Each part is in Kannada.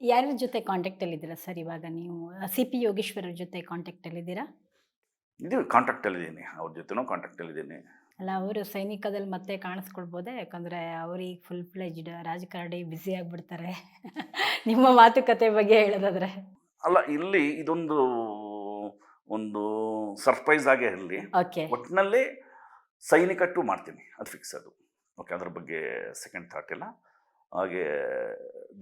ಯಾರ್ಯಾರ ಜೊತೆ ಕಾಂಟ್ಯಾಕ್ಟಲ್ಲಿದ್ದೀರಾ ಸರ್ ಇವಾಗ ನೀವು? ಸಿ ಪಿ ಯೋಗೇಶ್ವರರ ಜೊತೆ ಕಾಂಟ್ಯಾಕ್ಟಲ್ಲಿದ್ದೀರಾ ಇದು ಕಾಂಟ್ಯಾಕ್ಟಲ್ಲಿದ್ದೀನಿ ಅವ್ರ ಜೊತೆನೂ ಕಾಂಟ್ಯಾಕ್ಟಲ್ಲಿದ್ದೀನಿ ಅಲ್ಲ ಅವರು ಸೈನಿಕದಲ್ಲಿ ಮತ್ತೆ ಕಾಣಿಸ್ಕೊಳ್ಬೋದೇ? ಯಾಕಂದರೆ ಅವ್ರಿಗೆ ಫುಲ್ ಫ್ಲೆಜ್ಡ್ ರಾಜಕಾರಣಿ ಬ್ಯುಸಿ ಆಗಿಬಿಡ್ತಾರೆ. ನಿಮ್ಮ ಮಾತುಕತೆ ಬಗ್ಗೆ ಹೇಳೋದಾದ್ರೆ. ಅಲ್ಲ ಇಲ್ಲಿ ಇದೊಂದು ಒಂದು ಸರ್ಪ್ರೈಸ್ ಆಗೇ ಇರಲಿ. ಓಕೆ ಒಟ್ಟಿನಲ್ಲಿ ಸೈನಿಕ ಟು ಮಾಡ್ತೀನಿ. ಅದು ಫಿಕ್ಸ್ ಅದು. ಓಕೆ ಅದ್ರ ಬಗ್ಗೆ ಸೆಕೆಂಡ್ ಥಾಟ್ ಇಲ್ಲ. ಹಾಗೆ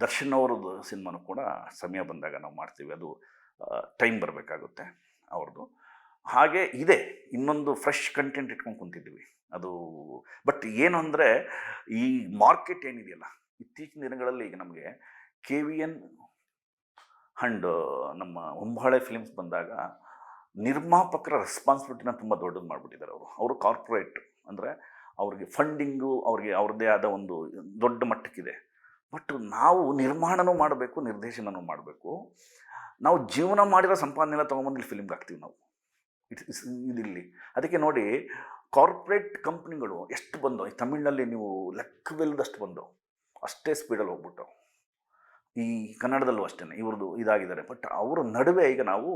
ದರ್ಶನ್ ಅವ್ರದ್ದು ಸಿನಿಮಾನು ಕೂಡ ಸಮಯ ಬಂದಾಗ ನಾವು ಮಾಡ್ತೀವಿ. ಅದು ಟೈಮ್ ಬರಬೇಕಾಗುತ್ತೆ ಅವ್ರದ್ದು. ಹಾಗೆ ಇದೆ, ಇನ್ನೊಂದು ಫ್ರೆಶ್ ಕಂಟೆಂಟ್ ಇಟ್ಕೊಂಡು ಕುಂತಿದ್ದೀವಿ. ಅದು, ಬಟ್ ಏನು ಅಂದರೆ, ಈ ಮಾರ್ಕೆಟ್ ಏನಿದೆಯಲ್ಲ, ಇತ್ತೀಚಿನ ದಿನಗಳಲ್ಲಿ ಈಗ ನಮಗೆ ಕೆ ವಿ ಎನ್ ಅಂಡ್, ನಮ್ಮ ಹೊಂಬಾಳೆ ಫಿಲಿಮ್ಸ್ ಬಂದಾಗ ನಿರ್ಮಾಪಕರ ರೆಸ್ಪಾನ್ಸಿಬಿಲಿಟಿನ ತುಂಬ ದೊಡ್ಡದು ಮಾಡಿಬಿಟ್ಟಿದ್ದಾರೆ ಅವರು. ಅವರು ಕಾರ್ಪೊರೇಟ್ ಅಂದರೆ ಅವ್ರಿಗೆ ಫಂಡಿಂಗು ಅವ್ರಿಗೆ ಅವ್ರದ್ದೇ ಆದ ಒಂದು ದೊಡ್ಡ ಮಟ್ಟಕ್ಕಿದೆ. ಬಟ್ ನಾವು ನಿರ್ಮಾಣನೂ ಮಾಡಬೇಕು, ನಿರ್ದೇಶನನೂ ಮಾಡಬೇಕು. ನಾವು ಜೀವನ ಮಾಡಿರೋ ಸಂಪಾದನೆಲ್ಲ ತೊಗೊಂಬಂದು ಇಲ್ಲಿ ಫಿಲ್ಮ್ಗೆ ಹಾಕ್ತೀವಿ ನಾವು. ಇಟ್ಸ್ ಇಸ್ ಇದಿಲ್ಲಿ. ಅದಕ್ಕೆ ನೋಡಿ ಕಾರ್ಪೊರೇಟ್ ಕಂಪ್ನಿಗಳು ಎಷ್ಟು ಬಂದವು? ಈ ತಮಿಳಿನಲ್ಲಿ ನೀವು ಲೆಕ್ಕವಿಲ್ಲದಷ್ಟು ಬಂದವು. ಅಷ್ಟೇ ಸ್ಪೀಡಲ್ಲಿ ಹೋಗ್ಬಿಟ್ಟು ಈ ಕನ್ನಡದಲ್ಲೂ ಅಷ್ಟೇ ಇವ್ರದ್ದು ಇದಾಗಿದ್ದಾರೆ. ಬಟ್ ಅವರ ನಡುವೆ ಈಗ ನಾವು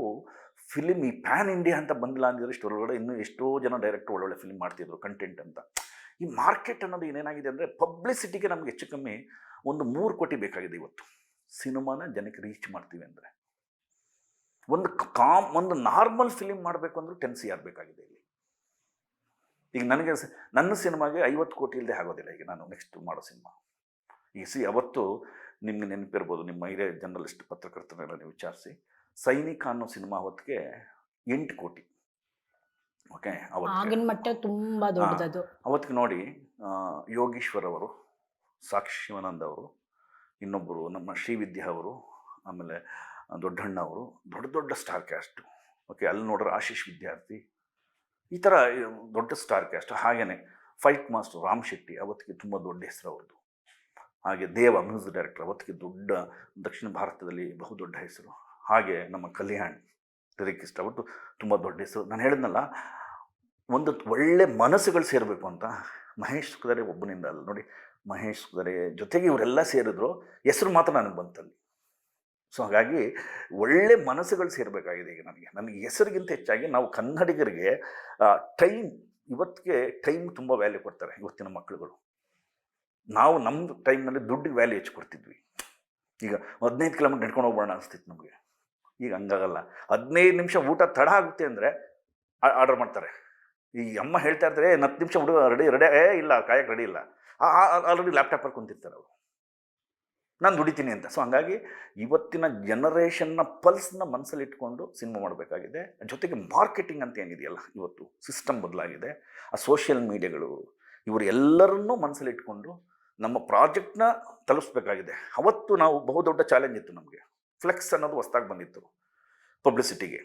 ಫಿಲಿಮ್ ಈ ಪ್ಯಾನ್ ಇಂಡಿಯಾ ಅಂತ ಬಂದಿಲ್ಲ ಅಂದಿದ್ರೆ ಇಷ್ಟು ಒಳಗಡೆ ಇನ್ನೂ ಎಷ್ಟೋ ಜನ ಡೈರೆಕ್ಟ್ ಒಳ್ಳೊಳ್ಳೆ ಫಿಲ್ಮ್ ಮಾಡ್ತಿದ್ರು ಕಂಟೆಂಟ್ ಅಂತ. ಈ ಮಾರ್ಕೆಟ್ ಅನ್ನೋದು ಏನೇನಾಗಿದೆ ಅಂದರೆ ಪಬ್ಲಿಸಿಟಿಗೆ ನಮ್ಗೆ ಹೆಚ್ಚು ಕಮ್ಮಿ ಒಂದು ಮೂರು ಕೋಟಿ ಬೇಕಾಗಿದೆ ಇವತ್ತು. ಸಿನಿಮಾನ ಜನಕ್ಕೆ ರೀಚ್ ಮಾಡ್ತೀವಿ ಅಂದರೆ. ಒಂದು ಕಾಮ್, ಒಂದು ನಾರ್ಮಲ್ ಫಿಲಿಮ್ ಮಾಡಬೇಕು ಅಂದ್ರೆ ಟೆನ್ ಸಿ ಆರ್ ಬೇಕಾಗಿದೆ ಇಲ್ಲಿ. ಈಗ ನನಗೆ ನನ್ನ ಸಿನಿಮಾಗೆ ಐವತ್ತು ಕೋಟಿ ಇಲ್ಲದೆ ಆಗೋದಿಲ್ಲ ಈಗ ನಾನು ನೆಕ್ಸ್ಟ್ ಮಾಡೋ ಸಿನಿಮಾ. ಈ ಸಿ, ಅವತ್ತು ನಿಮ್ಗೆ ನೆನಪಿರ್ಬೋದು, ನಿಮ್ಮ ಹಿರಿಯ ಜರ್ನಲಿಸ್ಟ್ ಪತ್ರಕರ್ತನೆಲ್ಲ ನೀವು ವಿಚಾರಿಸಿ, ಸೈನಿಕ ಅನ್ನೋ ಸಿನಿಮಾ ಹೊತ್ತಿಗೆ ಎಂಟು ಕೋಟಿ. ಓಕೆ ಆಗಿನ ಮಟ್ಟ ತುಂಬ ದೊಡ್ಡದದು. ಅವತ್ತಿಗೆ ನೋಡಿ ಯೋಗೀಶ್ವರ್ ಅವರು ಸಾಕ್ಷಿ ಶಿವಾನಂದ ಅವರು ಇನ್ನೊಬ್ಬರು ನಮ್ಮ ಶ್ರೀವಿದ್ಯಾ ಅವರು ಆಮೇಲೆ ದೊಡ್ಡಣ್ಣ ಅವರು ದೊಡ್ಡ ದೊಡ್ಡ ಸ್ಟಾರ್ ಕ್ಯಾಸ್ಟು ಓಕೆ ಅಲ್ಲಿ ನೋಡ್ರೆ ಆಶೀಶ್ ವಿದ್ಯಾರ್ಥಿ. ಈ ಥರ ದೊಡ್ಡ ಸ್ಟಾರ್ ಕ್ಯಾಸ್ಟ್ ಹಾಗೆಯೇ ಫೈಟ್ ಮಾಸ್ಟರ್ ರಾಮ್ ಶೆಟ್ಟಿ ಅವತ್ತಿಗೆ ತುಂಬ ದೊಡ್ಡ ಹೆಸರು ಅವ್ರದ್ದು. ಹಾಗೆ ದೇವ ಮ್ಯೂಸಿಕ್ ಡೈರೆಕ್ಟರ್ ಅವತ್ತಿಗೆ ದೊಡ್ಡ ದಕ್ಷಿಣ ಭಾರತದಲ್ಲಿ ಬಹುದೊಡ್ಡ ಹೆಸರು. ಹಾಗೆ ನಮ್ಮ ಕಲ್ಯಾಣ್ ಲಿರಿಕಿಸ್ಟ್ ಅವತ್ತು ತುಂಬ ದೊಡ್ಡ ಹೆಸರು. ನಾನು ಹೇಳಿದ್ನಲ್ಲ ಒಂದು ಒಳ್ಳೆ ಮನಸ್ಸುಗಳು ಸೇರಬೇಕು ಅಂತ ಮಹೇಶ್ ಸುಖದರೆ ಒಬ್ಬನಿಂದ ಅಲ್ಲ. ನೋಡಿ, ಮಹೇಶ್ ಸುಖದರೆ ಜೊತೆಗೆ ಇವರೆಲ್ಲ ಸೇರಿದ್ರು, ಹೆಸರು ಮಾತ್ರ ನನಗೆ ಬಂತಲ್ಲಿ. ಸೊ ಹಾಗಾಗಿ ಒಳ್ಳೆ ಮನಸ್ಸುಗಳು ಸೇರಬೇಕಾಗಿದೆ ಈಗ ನನಗೆ. ನನಗೆ ಹೆಸರಿಗಿಂತ ಹೆಚ್ಚಾಗಿ ನಾವು ಕನ್ನಡಿಗರಿಗೆ ಟೈಮ್ ಇವತ್ತಿಗೆ ಟೈಮ್ ತುಂಬ ವ್ಯಾಲ್ಯೂ ಕೊಡ್ತಾರೆ ಇವತ್ತಿನ ಮಕ್ಕಳುಗಳು. ನಾವು ನಮ್ಮ ಟೈಮ್ನಲ್ಲಿ ದುಡ್ಡಿಗೆ ವ್ಯಾಲ್ಯೂ ಹೆಚ್ಚು ಕೊಡ್ತಿದ್ವಿ. ಈಗ ಹದಿನೈದು ಕಿಲೋಮೀಟರ್ ನಡ್ಕೊಂಡು ಹೋಗೋಣ ಅನಿಸ್ತಿತ್ತು ನಮಗೆ. ಈಗ ಹಂಗಾಗಲ್ಲ. ಹದಿನೈದು ನಿಮಿಷ ಊಟ ತಡ ಆಗುತ್ತೆ ಅಂದರೆ ಆರ್ಡರ್ ಮಾಡ್ತಾರೆ. ಈ ಅಮ್ಮ ಹೇಳ್ತಾ ಇರ್ತಾರೆ "ಏ, ಹತ್ತು ನಿಮಿಷ ಹುಡುಗ ರೆಡಿ ರೆಡಿ ಏ ಇಲ್ಲ ಕಾಯಕ್ಕೆ ರೆಡಿ ಇಲ್ಲ. ಆಲ್ರೆಡಿ ಲ್ಯಾಪ್ಟಾಪಲ್ಲಿ ಕುಂತಿರ್ತಾರೆ ಅವರು. ನಾನು ದುಡಿತೀನಿ ಅಂತ. ಸೊ ಹಂಗಾಗಿ ಇವತ್ತಿನ ಜನರೇಷನ್ನ ಪಲ್ಸ್ನ ಮನಸ್ಸಲ್ಲಿ ಇಟ್ಕೊಂಡು ಸಿನಿಮಾ ಮಾಡಬೇಕಾಗಿದೆ. ಜೊತೆಗೆ ಮಾರ್ಕೆಟಿಂಗ್ ಅಂತ ಏನಿದೆಯಲ್ಲ ಇವತ್ತು ಸಿಸ್ಟಮ್ ಬದಲಾಗಿದೆ. ಆ ಸೋಷಿಯಲ್ ಮೀಡಿಯಾಗಳು ಇವರು ಎಲ್ಲರನ್ನೂ ಮನಸ್ಸಲ್ಲಿ ಇಟ್ಕೊಂಡು ನಮ್ಮ ಪ್ರಾಜೆಕ್ಟ್ನ ತಲುಪಿಸ್ಬೇಕಾಗಿದೆ ಅವತ್ತು ನಾವು ಬಹುದೊಡ್ಡ ಚಾಲೆಂಜ್ ಇತ್ತು ನಮಗೆ. ಫ್ಲೆಕ್ಸ್ ಅನ್ನೋದು ಹೊಸ್ದಾಗಿ ಬಂದಿತ್ತು ಪಬ್ಲಿಸಿಟಿಗೆ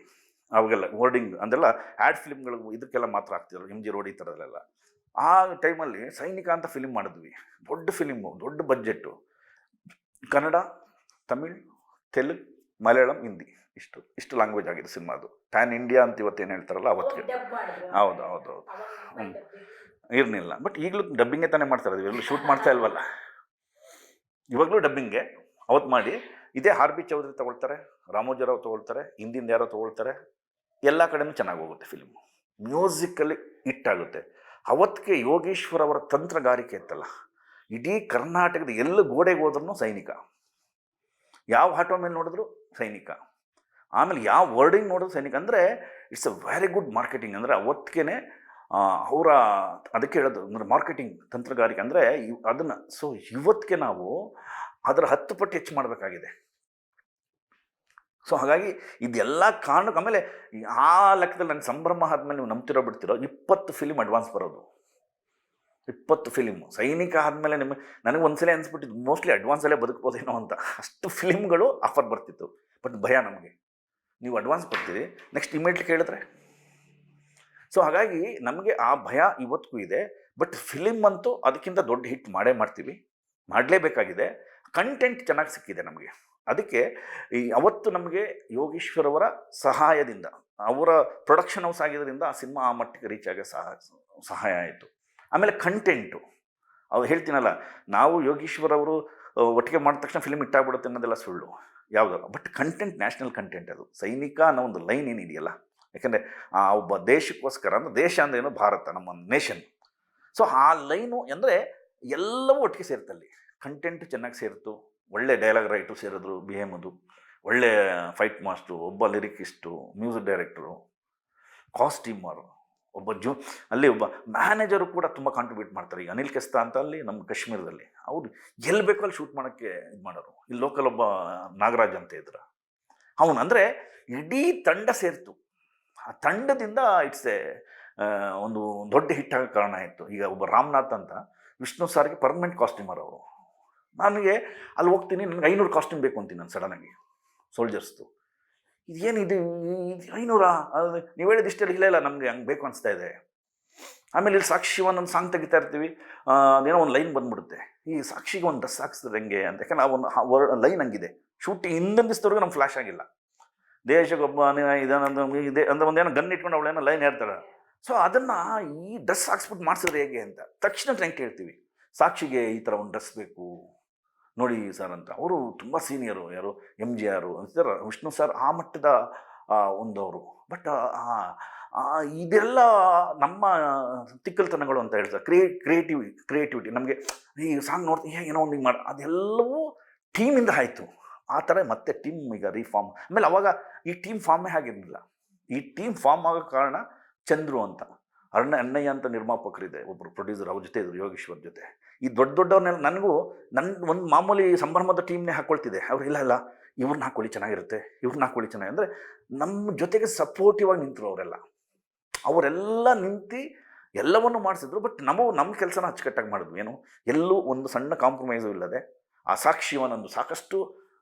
ಅವಾಗೆಲ್ಲ ವರ್ಡಿಂಗ್ ಅಂದೆಲ್ಲ ಆ್ಯಡ್ ಫಿಲ್ಮ್ಗಳು ಇದಕ್ಕೆಲ್ಲ ಮಾತ್ರ ಆಗ್ತಿದ್ರು ಎಂ ಜಿ ರೋಡ್ ಈ ಥರದಲ್ಲೆಲ್ಲ ಆ ಟೈಮಲ್ಲಿ ಸೈನಿಕ ಅಂತ ಫಿಲಿಮ್ ಮಾಡಿದ್ವಿ. ದೊಡ್ಡ ಫಿಲಿಮು ದೊಡ್ಡ ಬಜೆಟ್ಟು ಕನ್ನಡ ತಮಿಳ್ ತೆಲುಗು ಮಲಯಾಳಂ ಹಿಂದಿ. ಇಷ್ಟು ಇಷ್ಟು ಲ್ಯಾಂಗ್ವೇಜ್ ಆಗಿದೆ ಸಿನಿಮಾದು ಪ್ಯಾನ್ ಇಂಡಿಯಾ ಅಂತ ಇವತ್ತು ಏನು ಹೇಳ್ತಾರಲ್ಲ ಅವತ್ತಿಗೆ. ಹೌದು ಹೌದು ಹೌದು ಹ್ಞೂ ಇರಲಿಲ್ಲ. ಬಟ್ ಈಗಲೂ ಡಬ್ಬಿಂಗೇ ತಾನೇ ಮಾಡ್ತಾರೆ ಎಲ್ಲೂ ಶೂಟ್ ಮಾಡ್ತಾ ಇಲ್ವಲ್ಲ? ಇವಾಗಲೂ ಡಬ್ಬಿಂಗೆ ಅವತ್ತು ಮಾಡಿ ಇದೇ ಆರ್ ಬಿ ಚೌಧರಿ ತಗೊಳ್ತಾರೆ ರಾಮೋಜಿರಾವ್ ತಗೊಳ್ತಾರೆ ಹಿಂದಿಂದ ಯಾರೋ ತಗೊಳ್ತಾರೆ, ಎಲ್ಲ ಕಡೆನೂ ಚೆನ್ನಾಗಿ ಹೋಗುತ್ತೆ ಫಿಲ್ಮು ಮ್ಯೂಸಿಕಲ್ಲಿ ಹಿಟ್ಟಾಗುತ್ತೆ ಅವತ್ತಿಗೆ ಯೋಗೇಶ್ವರ್ ಅವರ ತಂತ್ರಗಾರಿಕೆ ಇತ್ತಲ್ಲ, ಇಡೀ ಕರ್ನಾಟಕದ ಎಲ್ಲ ಗೋಡೆಗೆ ಹೋದ್ರೂ ಸೈನಿಕ. ಯಾವ ಆಟೋ ಮೇಲೆ ನೋಡಿದ್ರು ಸೈನಿಕ. ಆಮೇಲೆ ಯಾವ ವರ್ಡಿಂಗ್ ನೋಡಿದ್ರು ಸೈನಿಕ. ಅಂದರೆ it's a very good marketing ಅಂದರೆ ಅವತ್ತಿಗೆ ಅವರ, ಅದಕ್ಕೆ ಹೇಳೋದು, ಅಂದರೆ ಮಾರ್ಕೆಟಿಂಗ್ ತಂತ್ರಗಾರಿಕೆ. ಅಂದರೆ ಅದನ್ನು ಸೊ ಇವತ್ತಿಗೆ ನಾವು ಅದರ ಹತ್ತು ಪಟ್ಟು ಹೆಚ್ಚು ಮಾಡಬೇಕಾಗಿದೆ. ಸೊ ಹಾಗಾಗಿ ಇದೆಲ್ಲ ಕಾರಣಕ್ಕೆ ಆಮೇಲೆ ಆ ಲೆಕ್ಕದಲ್ಲಿ ನನ್ನ ಸಂಭ್ರಮ ಆದಮೇಲೆ ನೀವು ನಂಬ್ತಿರೋ ಬಿಡ್ತಿರೋ ಇಪ್ಪತ್ತು ಫಿಲಿಮ್ ಅಡ್ವಾನ್ಸ್ ಬರೋದು. ಇಪ್ಪತ್ತು ಫಿಲಿಮ್ ಸೈನಿಕ ಆದಮೇಲೆ ನಿಮಗೆ ನನಗೆ ಒಂದ್ಸಲ ಅನಿಸ್ಬಿಟ್ಟಿದ್ದು ಮೋಸ್ಟ್ಲಿ ಅಡ್ವಾನ್ಸಲ್ಲೇ ಬದುಕ್ಬೋದೇನೋ ಅಂತ. ಅಷ್ಟು ಫಿಲಿಮ್ಗಳು ಆಫರ್ ಬರ್ತಿತ್ತು. ಬಟ್ ಭಯ ನಮಗೆ. ನೀವು ಅಡ್ವಾನ್ಸ್ ಕೊಡ್ತೀರಿ ನೆಕ್ಸ್ಟ್ ಇಮಿಡಿಯೇಟ್ಲಿ ಕೇಳಿದ್ರೆ. ಸೊ ಹಾಗಾಗಿ ನಮಗೆ ಆ ಭಯ ಇವತ್ತಿಗೂ ಇದೆ. ಬಟ್ ಫಿಲಿಮ್ ಅಂತೂ ಅದಕ್ಕಿಂತ ದೊಡ್ಡ ಹಿಟ್ ಮಾಡೇ ಮಾಡ್ತೀವಿ. ಮಾಡಲೇಬೇಕಾಗಿದೆ. ಕಂಟೆಂಟ್ ಚೆನ್ನಾಗಿ ಸಿಕ್ಕಿದೆ ನಮಗೆ. ಅದಕ್ಕೆ ಈ ಅವತ್ತು ನಮಗೆ ಯೋಗೀಶ್ವರವರ ಸಹಾಯದಿಂದ, ಅವರ ಪ್ರೊಡಕ್ಷನ್ ಹೌಸ್ ಆಗಿದ್ದರಿಂದ ಆ ಸಿನಿಮಾ ಆ ಮಟ್ಟಿಗೆ ರೀಚ್ ಆಗೋ ಸಹ, ಸಹಾಯ ಆಯಿತು. ಆಮೇಲೆ ಕಂಟೆಂಟು ಅವ್ರು ಹೇಳ್ತೀನಲ್ಲ, ನಾವು ಯೋಗೀಶ್ವರವರು ಒಟ್ಟಿಗೆ ಮಾಡಿದ ತಕ್ಷಣ ಫಿಲ್ಮ್ ಇಟ್ಟಾಗ್ಬಿಡುತ್ತೆ ಅನ್ನೋದೆಲ್ಲ ಸುಳ್ಳು. ಯಾವುದಲ್ಲ ಬಟ್ ಕಂಟೆಂಟ್ ನ್ಯಾಷನಲ್ ಕಂಟೆಂಟ್ ಅದು. ಸೈನಿಕ ಅನ್ನೋ ಒಂದು ಲೈನ್ ಏನಿದೆಯಲ್ಲ? ಯಾಕಂದರೆ ಆ ಒಬ್ಬ ದೇಶಕ್ಕೋಸ್ಕರ, ಅಂದರೆ ದೇಶ ಅಂದ್ರೆ ಏನು? ಭಾರತ, ನಮ್ಮ ನೇಷನ್ ಸೊ ಆ ಲೈನು ಅಂದರೆ ಎಲ್ಲವೂ ಒಟ್ಟಿಗೆ ಸೇರ್ತಲ್ಲಿ ಕಂಟೆಂಟ್ ಚೆನ್ನಾಗಿ ಸೇರಿತು. ಒಳ್ಳೆ ಡೈಲಾಗ್ ರೈಟರ್ ಸೇರಿದ್ರು ಬಿ ಎಮ್ಮದು ಒಳ್ಳೆ ಫೈಟ್ ಮಾಸ್ಟ್ರು ಒಬ್ಬ ಲಿರಿಕಿಸ್ಟು ಮ್ಯೂಸಿಕ್ ಡೈರೆಕ್ಟ್ರು ಕಾಸ್ಟ್ಯೂಮರು ಒಬ್ಬ ಜೂ, ಅಲ್ಲಿ ಒಬ್ಬ ಮ್ಯಾನೇಜರು ಕೂಡ ತುಂಬ ಕಾಂಟ್ರಿಬ್ಯೂಟ್ ಮಾಡ್ತಾರೆ. ಈಗ ಅನಿಲ್ ಕೆಸ್ತಾ ಅಂತ ಅಲ್ಲಿ, ನಮ್ಮ ಕಾಶ್ಮೀರದಲ್ಲಿ. ಅವ್ರು ಎಲ್ಲಿ ಬೇಕೋ ಅಲ್ಲಿ ಶೂಟ್ ಮಾಡೋಕ್ಕೆ ಇದು ಮಾಡೋರು. ಇಲ್ಲಿ ಲೋಕಲ್ ಒಬ್ಬ ನಾಗರಾಜ್ ಅಂತ ಇದ್ರ. ಅವನು ಅಂದರೆ ಇಡೀ ತಂಡ ಸೇರಿತು. ಆ ತಂಡದಿಂದ ಇಟ್ಸ್ ಎ ಒಂದು ದೊಡ್ಡ ಹಿಟ್ಟಾಗ ಕಾರಣ ಆಯಿತು. ಈಗ ಒಬ್ಬ ರಾಮನಾಥ್ ಅಂತ, ವಿಷ್ಣು ಸಾರಿಗೆ ಪರ್ಮನೆಂಟ್ ಕಾಸ್ಟ್ಯೂಮರ್ ಅವರು. ನನಗೆ ಅಲ್ಲಿ ಹೋಗ್ತೀನಿ, ನನಗೆ ಐನೂರು ಕಾಸ್ಟ್ಯೂಮ್ ಬೇಕು ಅಂತೀನಿ ನಾನು ಸಡನ್ನಾಗಿ ಸೋಲ್ಜರ್ಸ್ದು ಇದೇನಿದು ಇದು ಐನೂರಾ? ಅದು ನೀವು ಹೇಳಿದ ಇಷ್ಟೆಲ್ಲ ಇಲ್ಲ ಇಲ್ಲ ನಮಗೆ ಹಂಗೆ ಬೇಕು ಅನಿಸ್ತಾ ಇದೆ. ಆಮೇಲೆ ಇಲ್ಲಿ ಸಾಕ್ಷಿ ಒಂದು ಸಾಂಗ್ ತೆಗಿತಾ ಇರ್ತೀವಿ. ಅದೇನೋ ಒಂದು ಲೈನ್ ಬಂದ್ಬಿಡುತ್ತೆ. ಈ ಸಾಕ್ಷಿಗೆ ಒಂದು ಡ್ರೆಸ್ ಹಾಕ್ಸಿದ್ರೆ ಹೆಂಗೆ ಅಂತ. ಯಾಕಂದ್ರೆ ಆ ಒಂದು ಲೈನ್ ಹಂಗಿದೆ. ಶೂಟಿಂಗ್ ಹಿಂದೊಂದು ದಿವಸದವರೆಗೂ ನಮ್ಗೆ ಫ್ಲಾಶ್ ಆಗಿಲ್ಲ. ದೇಶಗೊಬ್ಬ ಇದನ್ನೊಂದು ಇದೆ ಅಂದ್ರೆ ಒಂದೇನೋ ಗನ್ ಇಟ್ಕೊಂಡು ಅವಳೇನೋ ಲೈನ್ ಹೇಳ್ತಾಳೆ. ಸೊ ಅದನ್ನು ಈ ಡ್ರೆಸ್ ಹಾಕ್ಸ್ಬಿಟ್ಟು ಮಾಡಿಸಿದ್ರೆ ಹೇಗೆ ಅಂತ. ತಕ್ಷಣ ಹೆಂಗೆ ಕೇಳ್ತೀವಿ. ಸಾಕ್ಷಿಗೆ ಈ ಥರ ಒಂದು ಡ್ರೆಸ್ ಬೇಕು. ನೋಡಿ ಸರ್ ಅಂತ. ಅವರು ತುಂಬ ಸೀನಿಯರು, ಯಾರು ಎಂ ಜಿ ಆರು ಅಂತಾರೆ ವಿಷ್ಣು ಸರ್ ಆ ಮಟ್ಟದ ಒಂದವರು. ಬಟ್ ಇದೆಲ್ಲ ನಮ್ಮ ತಿಕ್ಕಲ್ತನಗಳು ಅಂತ ಹೇಳ್ತಾರೆ. ಕ್ರಿಯೇ, ಕ್ರಿಯೇಟಿವ್, ಕ್ರಿಯೇಟಿವಿಟಿ. ನಮಗೆ ಈ ಸಾಂಗ್ ನೋಡ್ತೀನಿ ಏನೋ ಒಂದು ಹಿಂಗೆ ಮಾಡಿ, ಅದೆಲ್ಲವೂ ಟೀಮಿಂದ ಆಯಿತು. ಆ ಥರ ಮತ್ತೆ ಟೀಮ್ ಈಗ ರೀಫಾರ್ಮ್. ಆಮೇಲೆ ಅವಾಗ ಈ ಟೀಮ್ ಫಾರ್ಮೇ ಆಗಿರಲಿಲ್ಲ. ಈ ಟೀಮ್ ಫಾರ್ಮ್ ಆಗೋ ಕಾರಣ ಚಂದ್ರು ಅಂತ. ಅಣ್ಣ ಅಣ್ಣಯ್ಯ ಅಂತ ನಿರ್ಮಾಪಕರಿದೆ ಒಬ್ಬರು ಪ್ರೊಡ್ಯೂಸರ್, ಅವ್ರ ಜೊತೆ ಇದ್ರು ಯೋಗೇಶ್ವರ್ ಜೊತೆ. ಈ ದೊಡ್ಡ ದೊಡ್ಡವ್ರನ್ನೆಲ್ಲ ನನಗೂ ನನ್ನ ಒಂದು ಮಾಮೂಲಿ ಸಂಭ್ರಮದ ಟೀಮ್ನೇ ಹಾಕ್ಕೊಳ್ತಿದೆ ಅವ್ರು ಇಲ್ಲ ಇಲ್ಲ ಇವ್ರನ್ನ ಹಾಕೊಳ್ಳಿ ಚೆನ್ನಾಗಿರುತ್ತೆ ಇವ್ರನ್ನ ಹಾಕೊಳ್ಳಿ ಚೆನ್ನಾಗಿ ಅಂದರೆ ನಮ್ಮ ಜೊತೆಗೆ ಸಪೋರ್ಟಿವ್ ಆಗಿ ನಿಂತರು ಅವರೆಲ್ಲ. ಅವರೆಲ್ಲ ನಿಂತು ಎಲ್ಲವನ್ನು ಮಾಡಿಸಿದ್ರು ಬಟ್ ನಾವು ನಮ್ಮ ಕೆಲಸನ ಅಚ್ಚುಕಟ್ಟಾಗಿ ಮಾಡಿದ್ವಿ. ಏನು? ಎಲ್ಲೂ ಒಂದು ಸಣ್ಣ ಕಾಂಪ್ರಮೈಸು ಇಲ್ಲದೆ, ಆ ಸಾಕ್ಷಿವನೊಂದು ಸಾಕಷ್ಟು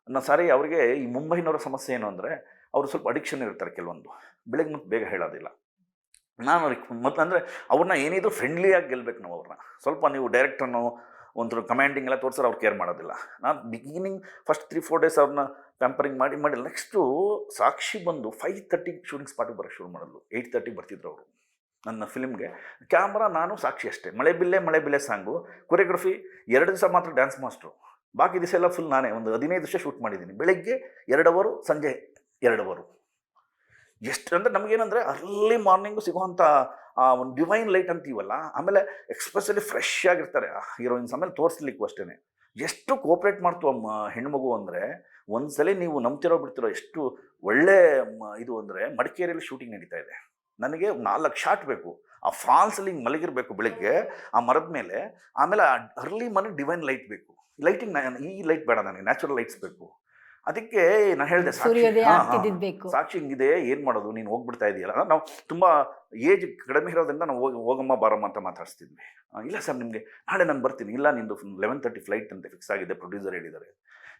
ನ ಸಾರಿ ಅವರಿಗೆ ಈ ಮುಂಬೈನವರ ಸಮಸ್ಯೆ ಏನು ಅಂದರೆ ಅವರು ಸ್ವಲ್ಪ ಅಡಿಕ್ಷನ್ ಇರ್ತಾರೆ ಕೆಲವೊಂದು. ಬೆಳಗ್ಗೆ ಮತ್ತೆ ಬೇಗ ಹೇಳೋದಿಲ್ಲ. ನಾನು ಮತ್ತು ಅಂದರೆ ಅವ್ರನ್ನ ಏನಿದ್ರು ಫ್ರೆಂಡ್ಲಿಯಾಗಿ ಗೆಲ್ಬೇಕು ನಾವು ಅವ್ರನ್ನ. ಸ್ವಲ್ಪ ನೀವು ಡೈರೆಕ್ಟನ್ನು ಒಂಥರ ಕಮ್ಯಾಂಡಿಂಗ್ ಎಲ್ಲ ತೋರಿಸಿದ್ರೆ ಅವ್ರು ಕೇರ್ ಮಾಡೋದಿಲ್ಲ. ನಾನು beginning first three four days ಅವ್ರನ್ನ ಪ್ಯಾಂಪರಿಂಗ್ ಮಾಡಿ ಮಾಡಿ ನೆಕ್ಸ್ಟು ಸಾಕ್ಷಿ ಬಂದು ಫೈವ್ ತರ್ಟಿ ಶೂಟಿಂಗ್ ಸ್ಪಾಟಿಗೆ ಬರೋಕ್ಕೆ ಶುರು ಮಾಡಿದ್ಲು. ಏಯ್ಟ್ ತರ್ಟಿಗೆ ಬರ್ತಿದ್ರು ಅವರು ನನ್ನ ಫಿಲ್ಮ್ಗೆ ಕ್ಯಾಮ್ರಾ ನಾನು ಸಾಕ್ಷಿ ಅಷ್ಟೇ. ಮಳೆ ಬಿಲ್ಲೆ ಮಳೆ ಬಿಲ್ಲೆ ಸಾಂಗು ಕೊರಿಯೋಗ್ರಫಿ ಎರಡು ದಿವಸ ಮಾತ್ರ ಡ್ಯಾನ್ಸ್ ಮಾಸ್ಟ್ರು ಬಾಕಿ ದಿವಸ ಎಲ್ಲ ಫುಲ್ ನಾನೇ. ಒಂದು ಹದಿನೈದು ದಿವಸ ಶೂಟ್ ಮಾಡಿದ್ದೀನಿ. ಬೆಳಗ್ಗೆ ಎರಡು ಅವರು ಸಂಜೆ ಎರಡು ಅವರು ಎಷ್ಟು ಅಂದರೆ ನಮಗೇನಂದರೆ ಅರ್ಲಿ ಮಾರ್ನಿಂಗು ಸಿಗುವಂಥ ಒಂದು ಡಿವೈನ್ ಲೈಟ್ ಅಂತೀವಲ್ಲ ಆಮೇಲೆ ಎಕ್ಸ್ಪ್ರೆಸ್ಸಲ್ಲಿ ಫ್ರೆಶ್ ಆಗಿರ್ತಾರೆ. ಹೀರೋಯಿನ್ಸ್ ಆಮೇಲೆ ತೋರಿಸ್ಲಿಕ್ಕೂ ಅಷ್ಟೇ ಎಷ್ಟು ಕೋಪ್ರೇಟ್ ಮಾಡ್ತು ಹೆಣ್ಮಗು ಅಂದರೆ, ಒಂದ್ಸಲಿ ನೀವು ನಂಬ್ತಿರೋ ಬಿಡ್ತಿರೋ ಎಷ್ಟು ಒಳ್ಳೆ ಇದು ಅಂದರೆ ಮಡಿಕೇರಿಯಲ್ಲಿ ಶೂಟಿಂಗ್ ನಡೀತಾ ಇದೆ. ನನಗೆ ನಾಲ್ಕು ಶಾಟ್ ಬೇಕು. ಆ ಫಾಲ್ಸಲ್ಲಿ ಹಿಂಗೆ ಮಲಗಿರಬೇಕು ಬೆಳಿಗ್ಗೆ, ಆ ಮರದ ಮೇಲೆ, ಆಮೇಲೆ ಅರ್ಲಿ ಮನೆ ಡಿವೈನ್ ಲೈಟ್ ಬೇಕು. ಲೈಟಿಂಗ್ ಈ ಲೈಟ್ ಬೇಡ ನನಗೆ ನ್ಯಾಚುರಲ್ ಲೈಟ್ಸ್ ಬೇಕು. ಅದಕ್ಕೆ ನಾನು ಹೇಳಿದೆ ಸಾಕ್ಷಿ. ಹಿಂಗಿದೆ ಏನು ಮಾಡೋದು? ನೀನು ಹೋಗ್ಬಿಡ್ತಾ ಇದೆಯಲ್ಲ? ನಾವು ತುಂಬ ಏಜ್ ಕಡಿಮೆ ಇರೋದ್ರಿಂದ ನಾವು ಹೋಗಿ ಹೋಗಮ್ಮ ಬಾರಮ್ಮ ಅಂತ ಮಾತಾಡ್ತಿದ್ವಿ ಇಲ್ಲ ಸರ್ ನಿಮಗೆ ನಾಳೆ ನಾನು ಬರ್ತೀನಿ. ಇಲ್ಲ ನಿಂದು ಲೆವೆನ್ ತರ್ಟಿ ಫ್ಲೈಟ್ ಅಂತ ಫಿಕ್ಸ್ ಆಗಿದೆ ಪ್ರೊಡ್ಯೂಸರ್ ಹೇಳಿದ್ದಾರೆ.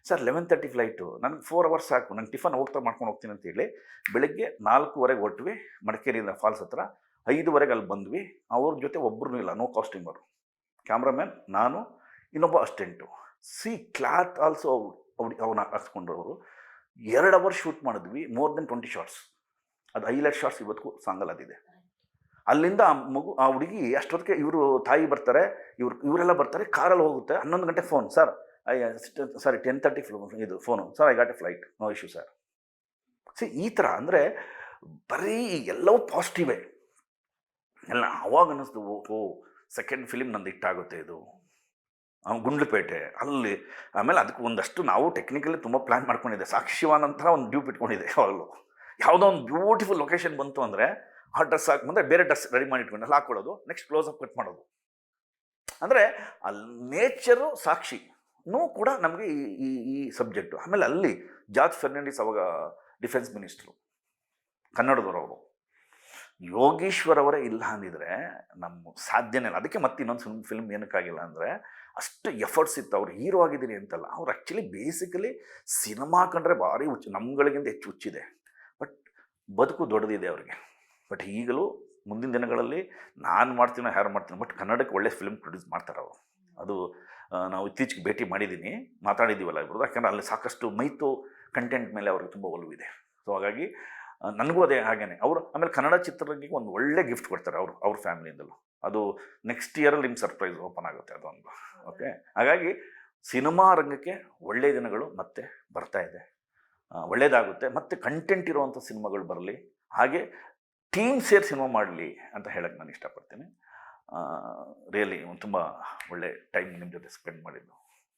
ಸರ್ ಲೆವೆನ್ ತರ್ಟಿ ಫ್ಲೈಟು ನನಗೆ ಫೋರ್ ಅವರ್ಸ್ ಸಾಕು. ನಂಗೆ ಟಿಫನ್ ಹೋಗ್ತಾ ಮಾಡ್ಕೊಂಡು ಹೋಗ್ತೀನಿ ಅಂತ ಹೇಳಿ ಬೆಳಗ್ಗೆ ನಾಲ್ಕೂವರೆಗೆ ಹೊರಟ್ವಿ ಮಡಿಕೇರಿಯಿಂದ ಫಾಲ್ಸ್ ಹತ್ರ. ಐದುವರೆಗೆ ಅಲ್ಲಿ ಬಂದ್ವಿ. ಅವ್ರ ಜೊತೆ ಒಬ್ಬರೂ ಇಲ್ಲ ನೋ ಕಾಸ್ಟ್ಯೂಮರು ಕ್ಯಾಮ್ರಾಮ್ಯಾನ್ ನಾನು ಇನ್ನೊಬ್ಬ ಅಸ್ಟೆಂಟು ಸಿ ಕ್ಲಾತ್ ಆಲ್ಸೋ ಅವ್ರು ಅವನ್ನ ಹಾಕ್ಸ್ಕೊಂಡ್ರು ಎರಡು ಅವರ್ ಶೂಟ್ ಮಾಡಿದ್ವಿ ಮೋರ್ ದೆನ್ ಟ್ವೆಂಟಿ ಶಾರ್ಟ್ಸ್ ಅದು ಹೈಲೈಟ್ ಶಾರ್ಟ್ಸ್ ಇವತ್ತಿಗೂ ಸಾಂಗಲ್ಲಿ ಅಲ್ಲಿಂದ ಆ ಮಗು, ಆ ಹುಡುಗಿ ಅಷ್ಟೊತ್ತಿಗೆ ಇವರು ತಾಯಿ ಬರ್ತಾರೆ, ಇವ್ರು, ಇವರೆಲ್ಲ ಬರ್ತಾರೆ, ಕಾರಲ್ಲಿ ಹೋಗುತ್ತೆ, ಹನ್ನೊಂದು ಗಂಟೆ phone sir I sorry ten thirty ಇದು phone sir I got a flight no issue sir see ಈ ಥರ ಅಂದರೆ ಬರೀ ಎಲ್ಲವೂ ಪಾಸಿಟಿವೇ ಎಲ್ಲ ಅವಾಗ ಅನ್ನಿಸ್ತು ಓ ಸೆಕೆಂಡ್ ಫಿಲಿಮ್ ನಂದು ಇಟ್ಟಾಗುತ್ತೆ ಇದು. ಗುಂಡ್ಲುಪೇಟೆ. ಅಲ್ಲಿ ಆಮೇಲೆ ಅದಕ್ಕೆ ಒಂದಷ್ಟು ನಾವು ಟೆಕ್ನಿಕಲಿ ತುಂಬ ಪ್ಲ್ಯಾನ್ ಮಾಡ್ಕೊಂಡಿದ್ದೆ. ಸಾಕ್ಷಿವಾನ್ ಅಂತ ಒಂದು ಡ್ಯೂಪ್ ಇಟ್ಕೊಂಡಿದ್ದೆ ಯಾವಾಗಲೂ ಯಾವುದೋ ಒಂದು ಬ್ಯೂಟಿಫುಲ್ ಲೊಕೇಶನ್ ಬಂತು ಅಂದರೆ ಆ ಡ್ರೆಸ್ ಹಾಕಿ ಬಂದರೆ ಬೇರೆ ಡ್ರೆಸ್ ರೆಡಿ ಮಾಡಿ ಇಟ್ಕೊಂಡು ಅಲ್ಲಿ ಹಾಕೊಳ್ಳೋದು ನೆಕ್ಸ್ಟ್ ಕ್ಲೋಸ್ ಅಪ್ ಕಟ್ ಮಾಡೋದು. ಅಂದರೆ ಅಲ್ಲಿ ನೇಚರು ಸಾಕ್ಷಿನೂ ಕೂಡ ನಮಗೆ ಈ ಈ ಈ ಸಬ್ಜೆಕ್ಟು ಆಮೇಲೆ ಅಲ್ಲಿ ಜಾರ್ಜ್ ಫರ್ನಾಂಡಿಸ್ ಅವಾಗ ಡಿಫೆನ್ಸ್ ಮಿನಿಸ್ಟ್ರು ಕನ್ನಡದವರು ಅವರು. ಯೋಗೀಶ್ವರ್ ಅವರೇ ಇಲ್ಲ ಅಂದಿದ್ರೆ ನಮ್ಮ ಸಾಧ್ಯನೇ ಇಲ್ಲ. ಅದಕ್ಕೆ ಮತ್ತೆ ಇನ್ನೊಂದು ಫಿಲ್ಮ್ ಫಿಲ್ಮ್ ಏನಕ್ಕಾಗಿಲ್ಲ ಅಂದರೆ ಅಷ್ಟು ಎಫರ್ಟ್ಸ್ ಇತ್ತು. ಅವ್ರು ಹೀರೋ ಆಗಿದ್ದೀನಿ ಅಂತಲ್ಲ. ಅವ್ರು ಆ್ಯಕ್ಚುಲಿ ಬೇಸಿಕಲಿ ಸಿನಿಮಾ ಕಂಡ್ರೆ ಭಾರಿ ಹುಚ್ಚು. ನಮ್ಗಳಿಗಿಂತ ಹೆಚ್ಚು ಹುಚ್ಚಿದೆ. ಬಟ್ ಬದುಕು ದೊಡ್ಡದಿದೆ ಅವ್ರಿಗೆ. ಬಟ್ ಈಗಲೂ ಮುಂದಿನ ದಿನಗಳಲ್ಲಿ ನಾನು ಮಾಡ್ತೀನೋ ಯಾರು ಮಾಡ್ತೀನಿ, ಬಟ್ ಕನ್ನಡಕ್ಕೆ ಒಳ್ಳೆ ಫಿಲ್ಮ್ ಪ್ರೊಡ್ಯೂಸ್ ಮಾಡ್ತಾರೆ ಅವರು. ಅದು ನಾವು ಇತ್ತೀಚೆಗೆ ಭೇಟಿ ಮಾಡಿದ್ದೀನಿ. ಮಾತಾಡಿದ್ದೀವಲ್ಲ ಇಬ್ಬರು ಯಾಕಂದರೆ ಅಲ್ಲಿ ಸಾಕಷ್ಟು ಮೈತು ಕಂಟೆಂಟ್ ಮೇಲೆ ಅವ್ರಿಗೆ ತುಂಬ ಒಲವಿದೆ. ಸೊ ಹಾಗಾಗಿ ನನಗೂ ಅದೇ ಹಾಗೇ ಅವರು ಆಮೇಲೆ ಕನ್ನಡ ಚಿತ್ರರಂಗಿಗೆ ಒಂದು ಒಳ್ಳೆ ಗಿಫ್ಟ್ ಕೊಡ್ತಾರೆ ಅವರು, ಅವ್ರ ಫ್ಯಾಮಿಲಿಯಿಂದಲೂ ಅದು ನೆಕ್ಸ್ಟ್ ಇಯರಲ್ಲಿ ನಿಮ್ಮ ಸರ್ಪ್ರೈಸ್ ಓಪನ್ ಆಗುತ್ತೆ ಅದೊಂದು. ಓಕೆ ಹಾಗಾಗಿ ಸಿನಿಮಾ ರಂಗಕ್ಕೆ ಒಳ್ಳೆಯ ದಿನಗಳು ಮತ್ತೆ ಬರ್ತಾ ಇದೆ. ಒಳ್ಳೇದಾಗುತ್ತೆ. ಮತ್ತೆ ಮತ್ತು ಕಂಟೆಂಟ್ ಇರುವಂಥ ಸಿನಿಮಾಗಳು ಬರಲಿ ಹಾಗೆ ಟೀಮ್ ಸೇರಿ ಸಿನಿಮಾ ಮಾಡಲಿ ಅಂತ ಹೇಳಕ್ಕೆ ನಾನು ಇಷ್ಟಪಡ್ತೀನಿ. ರಿಯಲಿ ಒಂದು ತುಂಬ ಒಳ್ಳೆ ಟೈಮ್ ನಿಮ್ಮ ಜೊತೆ ಸ್ಪೆಂಡ್ ಮಾಡಿದ್ದು.